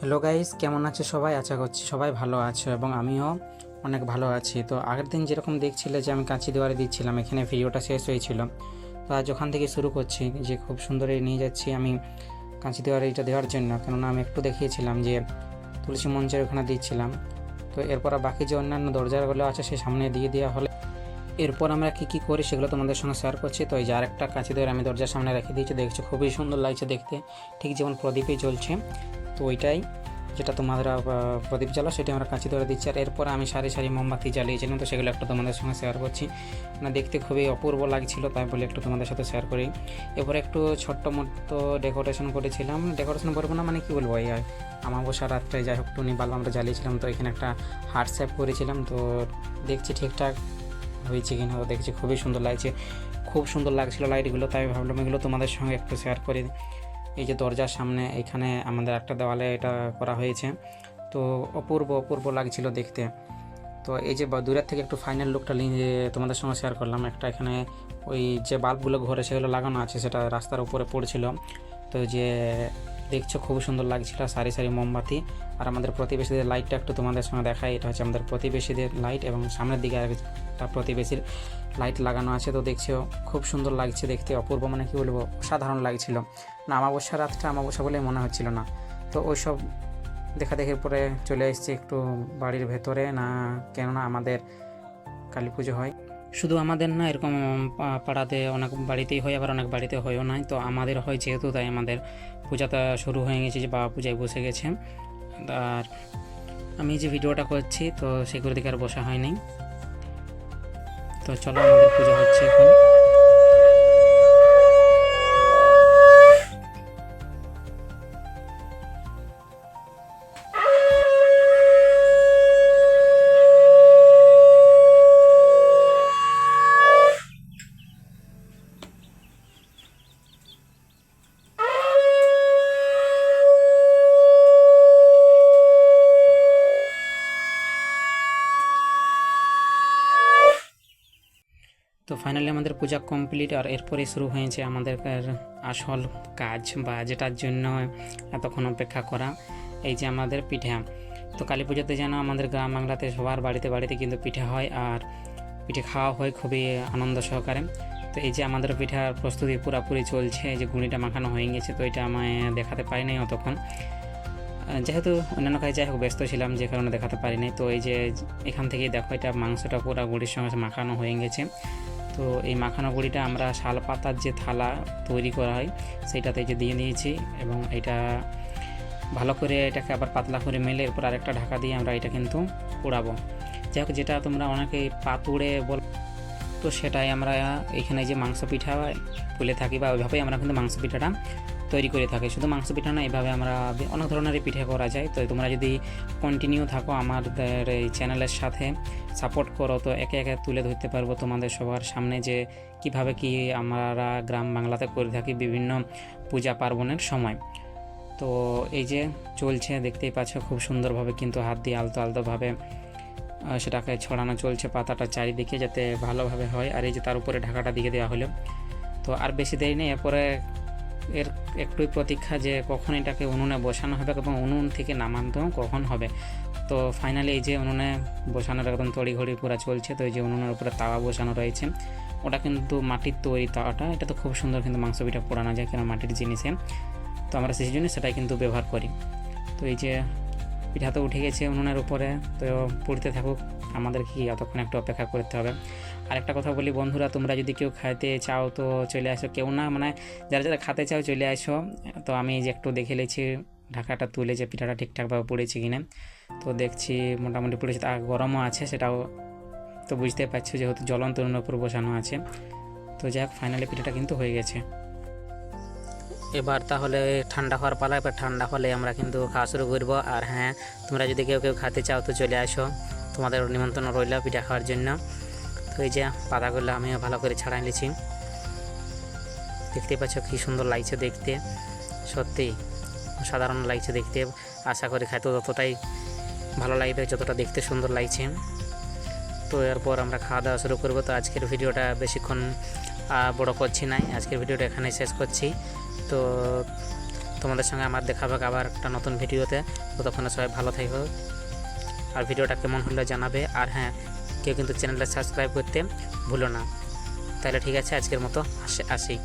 Hello guys কেমন আছে সবাই? আশা করছি সবাই ভালো আছো এবং আমিও অনেক ভালো আছি। তো আগের দিন যেরকম দেখছিলে যে আমি কাঁচি দেওয়ারে দিচ্ছিলাম, এখানে ভিডিওটা শেষ হয়েছিল। তো আজ ওখান থেকে শুরু করছি যে খুব সুন্দর নিয়ে যাচ্ছি আমি কাঁচি দেওয়ারে এটা দেওয়ার জন্য। কেননা আমি একটু দেখিয়েছিলাম যে তুলসী মঞ্চের ওখানে দিচ্ছিলাম। তো এরপর বাকি যে অন্যান্য দরজাগুলো আছে সে সামনে দিয়ে দেওয়া হলে এরপর আমরা কী কী করি সেগুলো তোমাদের সঙ্গে শেয়ার করছি। তো এই যে আরেকটা কাঁচি দেওয়ার আমি দরজার সামনে রেখে দিয়েছি, দেখছ খুবই সুন্দর লাগছে দেখতে। ঠিক যেমন প্রদীপই জ্বলছে। তো ওইটাই, যেটা তোমাদের প্রদীপ জ্বালো, সেটা আমরা কাঁচি ধরে দিচ্ছি। আর এরপর আমি সারি সারি মোমবাতি জ্বালিয়েছিলাম তো সেগুলো একটু তোমাদের সঙ্গে শেয়ার করছি। মানে দেখতে খুবই অপূর্ব লাগছিল, তাই বলে একটু তোমাদের সাথে শেয়ার করি। এরপরে একটু ছোট্ট মতো ডেকোরেশন করেছিলাম। ডেকোরেশন করব না মানে কী বলব? এই আর আমাবস্যা রাত্রে যাই হোক, টুনি বাল্ব আমরা জ্বালিয়েছিলাম, তো এখানে একটা হার্ট করেছিলাম, তো দেখছি ঠিকঠাক হয়েছে কিনা, তো দেখছি খুবই সুন্দর লাগছে। খুব সুন্দর লাগছিল লাইটগুলো তাই ভাবলাম এগুলো তোমাদের সঙ্গে একটু শেয়ার করি এই যে দরজার সামনে এখানে আমাদের একটা দেওয়ালে এটা করা হয়েছে। তো অপূর্ব অপূর্ব লাগছিল দেখতে। তো এই যে দূরের থেকে একটু ফাইনাল লুকটা নিয়ে তোমাদের সঙ্গে শেয়ার করলাম, একটা এখানে ওই যে বাল্বগুলো ঘরে সেগুলো লাগানো আছে, সেটা রাস্তার উপরে পড়ছিল। তো যে দেখছ খুব সুন্দর লাগছিল, সারি সারি মোমবাতি। আর আমাদের প্রতিবেশীদের লাইটটা একটু তোমাদের সঙ্গে দেখাই, এটা হচ্ছে আমাদের প্রতিবেশীদের লাইট এবং সামনের দিকে একটা প্রতিবেশীর লাইট লাগানো আছে, তো দেখছ খুব সুন্দর লাগছে দেখতে, অপূর্ব মানে কি বলব সাধারণ লাগছিল। না আমাবস্যা রাতটা আমাবস্যা বলে মনে হচ্ছিল না। তো ওই সব দেখা দেখির পরে চলে এসেছি একটু বাড়ির ভেতরে, না, কেননা আমাদের কালী পুজো হয়। শুধু আমাদের না, এরকম পাড়াতে অনেক বাড়িতেই হয়, আবার অনেক বাড়িতে হয়ও নাই। তো আমাদের হয় যেহেতু, তাই আমাদের পূজাটা শুরু হয়ে গেছে, যে বাবা পূজায় বসে গেছে। আর আমি যে ভিডিওটা করছি, তো সেগুলো দিকে আর বসা হয়নি। তো চলো, আমাদের পুজো হচ্ছে এখন। ফাইনালি আমাদের পূজা কমপ্লিট আর এরপরে শুরু হয়েছে আমাদের আসল কাজ বা যেটার জন্য এতক্ষণ অপেক্ষা করা, এই যে আমাদের পিঠা। তো কালী পুজোতে যেন আমাদের গ্রাম বাংলাতে সবার বাড়িতে বাড়িতে কিন্তু পিঠা হয় আর পিঠে খাওয়া হয় খুবই আনন্দ সহকারে। তো এই যে আমাদের পিঠার প্রস্তুতি পুরোপুরি চলছে, এই যে গুঁড়িটা মাখানো হয়ে গেছে, তো এটা আমায় দেখাতে পারি নাই অতক্ষণ। যেহেতু অন্যান্য কাজে যাই হোক, ব্যস্ত ছিলাম, যে কারণে দেখাতে পারি পারিনি তো এই যে এখান থেকেই দেখো, এটা মাংসটা পুরো গুঁড়ির সঙ্গে মাখানো হয়ে গেছে। তো এই মাখানো গুঁড়িটা আমরা শাল পাতার যে থালা তৈরি করা হয়, সেটাতে যে দিয়ে নিয়েছি এবং এটা ভালো করে এটাকে আবার পাতলা করে মেলে এরপর আরেকটা ঢাকা দিয়ে আমরা এটা কিন্তু পোড়াবো। যাই হোক, যেটা তোমরা অনেকে পাতুড়ে বল, তো সেটাই আমরা এখানে যে মাংস পিঠা বলে থাকি বা ওইভাবেই আমরা কিন্তু মাংস পিঠাটা তৈরি করে থাকে। শুধু মাংস পিঠা না, এভাবে আমরা অনেক ধরনের পিঠে করা যায়। তো তোমরা যদি কন্টিনিউ থাকো আমাদের এই চ্যানেলের সাথে সাপোর্ট করো, তো একে একে তুলে ধরতে পারব তোমাদের সবার সামনে যে কীভাবে কি আমরা গ্রাম বাংলাতে করে থাকি বিভিন্ন পূজা পার্বণের সময়। তো এই যে চলছে, দেখতেই পাচ্ছ খুব সুন্দরভাবে কিন্তু হাত দিয়ে আলতো আলতোভাবে সেটাকে ছড়ানো চলছে পাতাটা চারিদিকে যাতে ভালোভাবে হয়। আর এই যে তার উপরে ঢাকাটা দিয়ে দেওয়া হলো। তো আর বেশি দেরি নেই, এরপরে এর একটুই প্রতীক্ষা যে কখন এটাকে উনুনে বসানো হবে এবং উনুন থেকে নামানো কখন হবে। তো ফাইনালি এই যে উনুনে বসানোর একদম তড়িঘড়ি পুরা চলছে, তো এই যে উনুনের উপরে তাওয়া বসানো রয়েছে, ওটা কিন্তু মাটির তৈরি তাওয়াটা, এটা তো খুব সুন্দর কিন্তু মাংস পিঠা পোড়ানো যায় কেন মাটির জিনিসে। তো আমরা সেই জন্য সেটাই কিন্তু ব্যবহার করি। তো এই যে পিঠা তো উঠে গেছে উনুনের উপরে, তো পুড়তে থাকুক আমাদের কি অতক্ষণ একটু অপেক্ষা করতে হবে। আরেকটা কথা বলি বন্ধুরা, তোমরা যদি কেউ খাইতে চাও তো চলে আসো, কেউ না মানে যারা যারা খেতে চাও চলে আসো। তো আমি যে একটু দেখে নিয়েছি ঢাকাটা তুলে যে পিঠাটা ঠিকঠাকভাবে পড়েছে কিনা। তো দেখছি মোটামুটি পড়েছে, তা গরমও আছে সেটাও তো বুঝতে পারছ, যেহেতু জ্বলন্ত উপর বসানো আছে। তো যাই হোক ফাইনালি পিঠাটা কিন্তু হয়ে গেছে। এবার তাহলে ঠান্ডা হওয়ার পালা, এবার ঠান্ডা হলে আমরা কিন্তু খাওয়া শুরু করব। আর হ্যাঁ তোমরা যদি কেউ কেউ খেতে চাও তো চলে আসো। তোমাদের নিমন্ত্রণ রইল পিঠা খাওয়ার জন্য। তো এই যে পাতাগুলো আমিও ভালো করে ছাড়াই নিয়েছি। দেখতে পাচ্ছ কী সুন্দর লাগছে দেখতে। সত্যি সাধারণ লাগছে দেখতে। আশা করি খাইতে ততটাই ভালো লাগবে, যতটা দেখতে সুন্দর লাগছে। তো এরপর আমরা খাওয়া দাওয়া শুরু করব। তো আজকের ভিডিওটা বেশিক্ষণ বড় করছি নাই। আজকের ভিডিওটা এখানে শেষ করছি। তো তোমাদের সঙ্গে আমার দেখা হবে আবার একটা নতুন ভিডিওতে। ততক্ষণে সবাই ভালো থাকবে আর ভিডিওটা কেমন হলে জানাবে। আর হ্যাঁ কেউ কিন্তু চ্যানেলটা সাবস্ক্রাইব করতে ভুলো না। তাহলে ঠিক আছে, আজকের মতো আসে আসি।